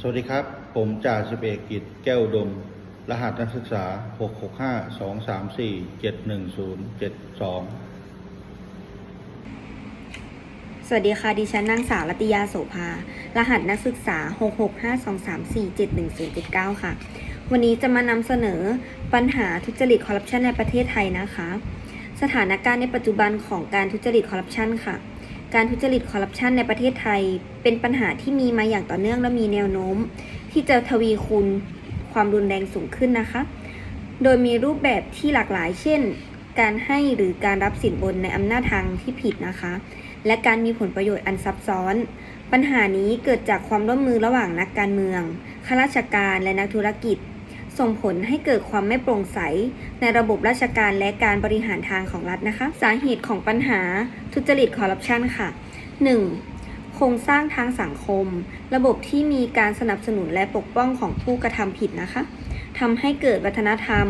สวัสดีครับ ผมจ่าสิบเอกกิจแก้วดม รหัสนักศึกษา 665 234 710 72 สวัสดีค่ะ ดิฉันนางสาวรัตยาโสภา รหัสนักศึกษา 66523471079 ค่ะ วันนี้จะมานำเสนอปัญหาทุจริตคอร์รัปชันในประเทศไทยนะคะ สถานการณ์ในปัจจุบันของการทุจริตคอร์รัปชันค่ะ การทุจริตคอร์รัปชันในประเทศไทย เป็นปัญหาที่มีมาอย่างต่อเนื่องและมีแนวโน้ม ที่จะทวีคูณความรุนแรงสูงขึ้นนะคะ โดยมีรูปแบบที่หลากหลาย เช่น การให้หรือการรับสินบนในอำนาจทางที่ผิดนะคะ และการมีผลประโยชน์อันซับซ้อน ปัญหานี้เกิดจากความร่วมมือระหว่างนักการเมืองข้าราชการและนักธุรกิจ ส่งผลให้เกิดความไม่โปร่งใส ในระบบราชการและการบริหารทางของรัฐนะคะ สาเหตุของปัญหาทุจริตคอร์รัปชันค่ะ 1. โครงสร้างทางสังคม ระบบที่มีการสนับสนุนและปกป้องของผู้กระทำผิดนะคะทำให้เกิดวัฒนธรรม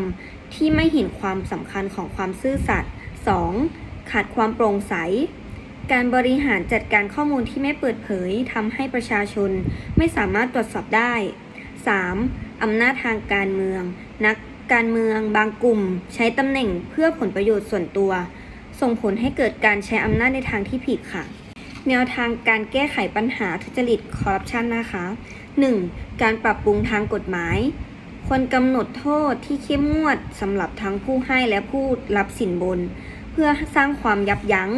ที่ไม่เห็นความสำคัญของความซื่อสัตย์ 2. ขาดความโปร่งใส การบริหารจัดการข้อมูลที่ไม่เปิดเผยทำให้ประชาชนไม่สามารถตรวจสอบได้ 3. อำนาจทางการเมือง นักการเมืองบางกลุ่ม ใช้ตำแหน่งเพื่อผลประโยชน์ส่วนตัว ส่งผลให้เกิดการใช้อำนาจในทางที่ผิดค่ะ แนวทางการแก้ไขปัญหาทุจริตคอร์รัปชันนะคะ 1. การปรับปรุงทางกฎหมายควรกำหนดโทษที่เข้มงวดสำหรับทั้งผู้ให้และผู้รับสินบน เพื่อสร้างความยับยั้ง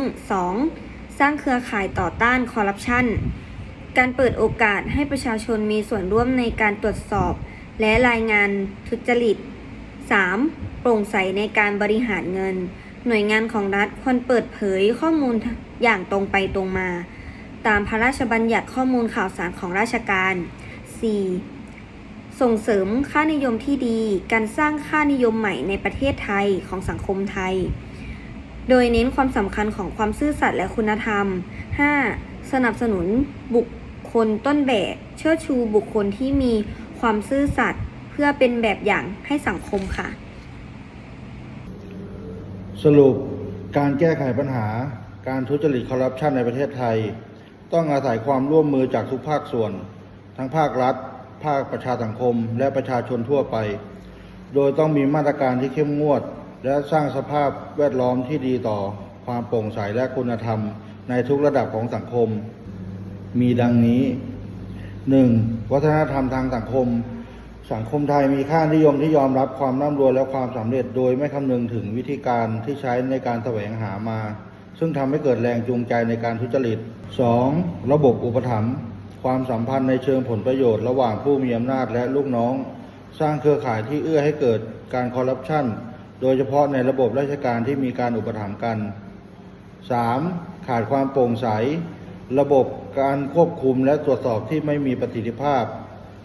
2. สร้างเครือข่ายต่อต้านคอร์รัปชันการเปิดโอกาสให้ประชาชนมีส่วนร่วมในการตรวจสอบ และรายงานทุจริต 3. โปร่งใสในการบริหารเงิน หน่วยงานของรัฐควรเปิดเผยข้อมูลอย่างตรงไปตรงมา ตามพระราชบัญญัติข้อมูลข่าวสารของราชการ 4. ส่งเสริมค่านิยมที่ดี การสร้างค่านิยมใหม่ในประเทศไทยของสังคมไทย โดยเน้นความสำคัญของความซื่อสัตย์และคุณธรรม 5. สนับสนุนบุคคลต้นแบบ เชิดชูบุคคลที่มี ความซื่อสัตย์เพื่อเป็นแบบอย่างให้สังคมค่ะ สรุปการแก้ไขปัญหา การทุจริตคอร์รัปชันในประเทศไทย ต้องอาศัยความร่วมมือจากทุกภาคส่วน ทั้งภาครัฐ ภาคประชาสังคม และประชาชนทั่วไป โดยต้องมีมาตรการที่เข้มงวด และสร้างสภาพแวดล้อมที่ดีต่อความโปร่งใสและคุณธรรมในทุกระดับของสังคม มีดังนี้ 1. วัฒนธรรมทางสังคม สังคมไทยมีค่านิยมที่ยอมรับความร่ำรวยและความสำเร็จโดยไม่คำนึงถึงวิธีการที่ใช้ในการแสวงหามา ซึ่งทำให้เกิดแรงจูงใจในการทุจริต 2. ระบบอุปถัมภ์ความสัมพันธ์ในเชิงผลประโยชน์ระหว่างผู้มีอำนาจและลูกน้อง สร้างเครือข่ายที่เอื้อให้เกิดการคอร์รัปชันโดยเฉพาะในระบบราชการที่มีการอุปถัมภ์กัน 3. ขาดความโปร่งใส ระบบการควบคุมและตรวจสอบที่ไม่มีประสิทธิภาพ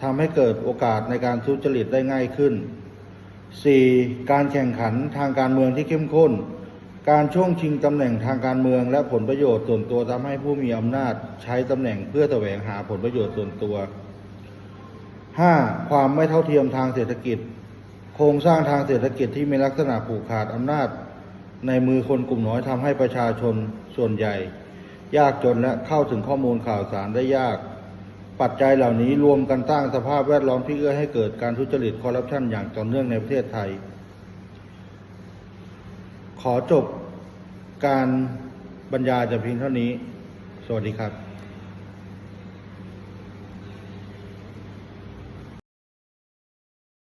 ทำให้เกิดโอกาสในการทุจริตได้ง่ายขึ้น 4. การแข่งขันทางการเมืองที่เข้มข้น การช่วงชิงตำแหน่งทางการเมือง และผลประโยชน์ส่วนตัวทำให้ผู้มีอำนาจใช้ตำแหน่งเพื่อแสวงหาผลประโยชน์ส่วนตัว 5. ความไม่เท่าเทียมทางเศรษฐกิจ โครงสร้างทางเศรษฐกิจที่มีลักษณะผูกขาดอำนาจ ในมือคนกลุ่มน้อยทำให้ประชาชนส่วนใหญ่ ยากจนและเข้าถึงข้อมูลข่าวสารได้ยาก ปัจจัยเหล่านี้รวมกันสร้างสภาพแวดล้อมที่เอื้อให้เกิดการทุจริตคอร์รัปชันอย่างต่อเนื่องในประเทศไทย ขอจบการบรรยายแต่เพียงเท่านี้ สวัสดีครับ